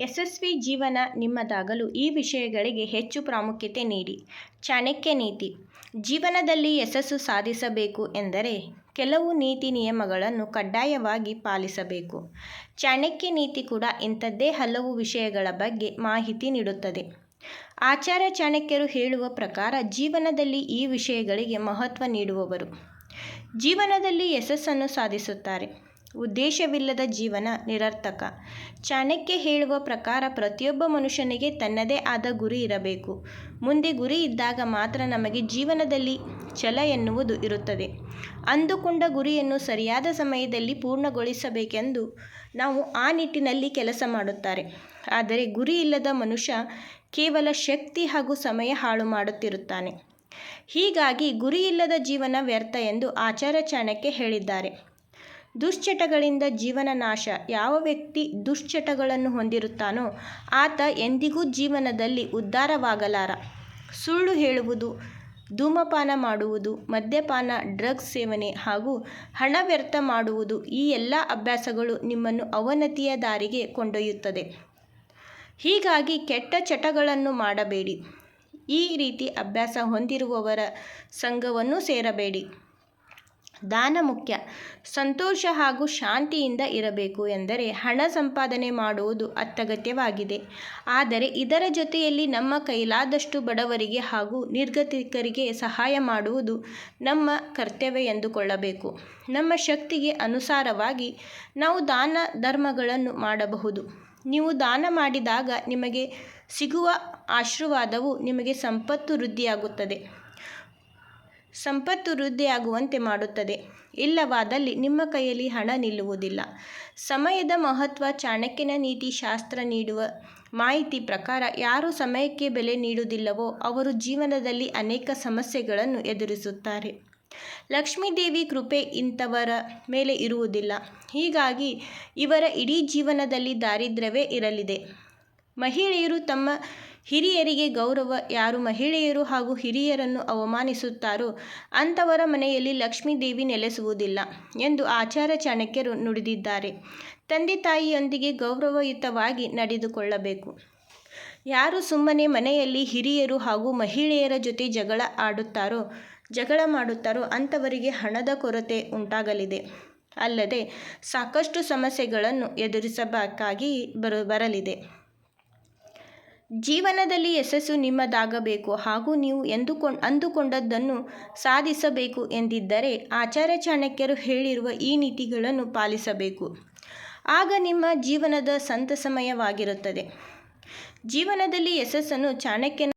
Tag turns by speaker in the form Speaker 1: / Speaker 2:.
Speaker 1: ಯಶಸ್ವಿ ಜೀವನ ನಿಮ್ಮದಾಗಲು ಈ ವಿಷಯಗಳಿಗೆ ಹೆಚ್ಚು ಪ್ರಾಮುಖ್ಯತೆ ನೀಡಿ. ಚಾಣಕ್ಯ ನೀತಿ ಜೀವನದಲ್ಲಿ ಯಶಸ್ಸು ಸಾಧಿಸಬೇಕು ಎಂದರೆ ಕೆಲವು ನೀತಿ ನಿಯಮಗಳನ್ನು ಕಡ್ಡಾಯವಾಗಿ ಪಾಲಿಸಬೇಕು. ಚಾಣಕ್ಯ ನೀತಿ ಕೂಡ ಇಂಥದ್ದೇ ಹಲವು ವಿಷಯಗಳ ಬಗ್ಗೆ ಮಾಹಿತಿ ನೀಡುತ್ತದೆ. ಆಚಾರ್ಯ ಚಾಣಕ್ಯರು ಹೇಳುವ ಪ್ರಕಾರ ಜೀವನದಲ್ಲಿ ಈ ವಿಷಯಗಳಿಗೆ ಮಹತ್ವ ನೀಡುವವರು ಜೀವನದಲ್ಲಿ ಯಶಸ್ಸನ್ನು ಸಾಧಿಸುತ್ತಾರೆ. ಉದ್ದೇಶವಿಲ್ಲದ ಜೀವನ ನಿರರ್ಥಕ. ಚಾಣಕ್ಯ ಹೇಳುವ ಪ್ರಕಾರ ಪ್ರತಿಯೊಬ್ಬ ಮನುಷ್ಯನಿಗೆ ತನ್ನದೇ ಆದ ಗುರಿ ಇರಬೇಕು. ಮುಂದೆ ಗುರಿ ಇದ್ದಾಗ ಮಾತ್ರ ನಮಗೆ ಜೀವನದಲ್ಲಿ ಛಲ ಎನ್ನುವುದು ಇರುತ್ತದೆ. ಅಂದುಕೊಂಡ ಗುರಿಯನ್ನು ಸರಿಯಾದ ಸಮಯದಲ್ಲಿ ಪೂರ್ಣಗೊಳಿಸಬೇಕೆಂದು ನಾವು ಆ ನಿಟ್ಟಿನಲ್ಲಿ ಕೆಲಸ ಮಾಡುತ್ತಾರೆ. ಆದರೆ ಗುರಿಯಿಲ್ಲದ ಮನುಷ್ಯ ಕೇವಲ ಶಕ್ತಿ ಹಾಗೂ ಸಮಯ ಹಾಳು ಮಾಡುತ್ತಿರುತ್ತಾನೆ. ಹೀಗಾಗಿ ಗುರಿಯಿಲ್ಲದ ಜೀವನ ವ್ಯರ್ಥ ಎಂದು ಆಚಾರ್ಯ ಚಾಣಕ್ಯ ಹೇಳಿದ್ದಾರೆ. ದುಶ್ಚಟಗಳಿಂದ ಜೀವನ ನಾಶ ಯಾವ ವ್ಯಕ್ತಿ ದುಶ್ಚಟಗಳನ್ನು ಹೊಂದಿರುತ್ತಾನೋ ಆತ ಎಂದಿಗೂ ಜೀವನದಲ್ಲಿ ಉದ್ಧಾರವಾಗಲಾರ. ಸುಳ್ಳು ಹೇಳುವುದು, ಧೂಮಪಾನ ಮಾಡುವುದು, ಮದ್ಯಪಾನ, ಡ್ರಗ್ಸ್ ಸೇವನೆ ಹಾಗೂ ಹಣ ವ್ಯರ್ಥ ಮಾಡುವುದು ಈ ಎಲ್ಲ ಅಭ್ಯಾಸಗಳು ನಿಮ್ಮನ್ನು ಅವನತಿಯ ದಾರಿಗೆ ಕೊಂಡೊಯ್ಯುತ್ತದೆ. ಹೀಗಾಗಿ ಕೆಟ್ಟ ಚಟಗಳನ್ನು ಮಾಡಬೇಡಿ. ಈ ರೀತಿ ಅಭ್ಯಾಸ ಹೊಂದಿರುವವರ ಸಂಘವನ್ನು ಸೇರಬೇಡಿ. ದಾನ ಮುಖ್ಯ. ಸಂತೋಷ ಹಾಗೂ ಶಾಂತಿಯಿಂದ ಇರಬೇಕು ಎಂದರೆ ಹಣ ಸಂಪಾದನೆ ಮಾಡುವುದು ಅತ್ಯಗತ್ಯವಾಗಿದೆ. ಆದರೆ ಇದರ ಜೊತೆಯಲ್ಲಿ ನಮ್ಮ ಕೈಲಾದಷ್ಟು ಬಡವರಿಗೆ ಹಾಗೂ ನಿರ್ಗತಿಕರಿಗೆ ಸಹಾಯ ಮಾಡುವುದು ನಮ್ಮ ಕರ್ತವ್ಯ ಎಂದುಕೊಳ್ಳಬೇಕು. ನಮ್ಮ ಶಕ್ತಿಗೆ ಅನುಸಾರವಾಗಿ ನಾವು ದಾನ ಧರ್ಮಗಳನ್ನು ಮಾಡಬಹುದು. ನೀವು ದಾನ ಮಾಡಿದಾಗ ನಿಮಗೆ ಸಿಗುವ ಆಶೀರ್ವಾದವು ನಿಮಗೆ ಸಂಪತ್ತು ವೃದ್ಧಿಯಾಗುತ್ತದೆ ಸಂಪತ್ತು ವೃದ್ಧಿಯಾಗುವಂತೆ ಮಾಡುತ್ತದೆ. ಇಲ್ಲವಾದಲ್ಲಿ ನಿಮ್ಮ ಕೈಯಲ್ಲಿ ಹಣ ನಿಲ್ಲುವುದಿಲ್ಲ. ಸಮಯದ ಮಹತ್ವ, ಚಾಣಕ್ಯನ ನೀತಿ, ಶಾಸ್ತ್ರ ನೀಡುವ ಮಾಹಿತಿ ಪ್ರಕಾರ ಯಾರು ಸಮಯಕ್ಕೆ ಬೆಲೆ ನೀಡುವುದಿಲ್ಲವೋ ಅವರು ಜೀವನದಲ್ಲಿ ಅನೇಕ ಸಮಸ್ಯೆಗಳನ್ನು ಎದುರಿಸುತ್ತಾರೆ. ಲಕ್ಷ್ಮೀದೇವಿ ಕೃಪೆ ಇಂಥವರ ಮೇಲೆ ಇರುವುದಿಲ್ಲ. ಹೀಗಾಗಿ ಇವರ ಇಡೀ ಜೀವನದಲ್ಲಿ ದಾರಿದ್ರ್ಯವೇ ಇರಲಿದೆ. ಮಹಿಳೆಯರು ತಮ್ಮ ಹಿರಿಯರಿಗೆ ಗೌರವ ಯಾರು ಮಹಿಳೆಯರು ಹಾಗೂ ಹಿರಿಯರನ್ನು ಅವಮಾನಿಸುತ್ತಾರೋ ಅಂಥವರ ಮನೆಯಲ್ಲಿ ಲಕ್ಷ್ಮೀದೇವಿ ನೆಲೆಸುವುದಿಲ್ಲ ಎಂದು ಆಚಾರ ಚಾಣಕ್ಯರು ನುಡಿದಿದ್ದಾರೆ. ತಂದೆ ತಾಯಿಯೊಂದಿಗೆ ಗೌರವಯುತವಾಗಿ ನಡೆದುಕೊಳ್ಳಬೇಕು. ಯಾರು ಸುಮ್ಮನೆ ಮನೆಯಲ್ಲಿ ಹಿರಿಯರು ಹಾಗೂ ಮಹಿಳೆಯರ ಜೊತೆ ಜಗಳ ಆಡುತ್ತಾರೋ, ಜಗಳ ಮಾಡುತ್ತಾರೋ ಅಂಥವರಿಗೆ ಹಣದ ಕೊರತೆ ಉಂಟಾಗಲಿದೆ. ಅಲ್ಲದೆ ಸಾಕಷ್ಟು ಸಮಸ್ಯೆಗಳನ್ನು ಎದುರಿಸಬೇಕಾಗಿ ಬರಲಿದೆ. ಜೀವನದಲ್ಲಿ ಯಶಸ್ಸು ನಿಮ್ಮದಾಗಬೇಕು ಹಾಗೂ ನೀವು ಅಂದುಕೊಂಡದ್ದನ್ನು ಸಾಧಿಸಬೇಕು ಎಂದಿದ್ದರೆ ಆಚಾರ್ಯ ಚಾಣಕ್ಯರು ಹೇಳಿರುವ ಈ ನೀತಿಗಳನ್ನು ಪಾಲಿಸಬೇಕು. ಆಗ ನಿಮ್ಮ ಜೀವನದ ಸಂತಸಮಯವಾಗಿರುತ್ತದೆ. ಜೀವನದಲ್ಲಿ ಯಶಸ್ಸನ್ನು ಚಾಣಕ್ಯನ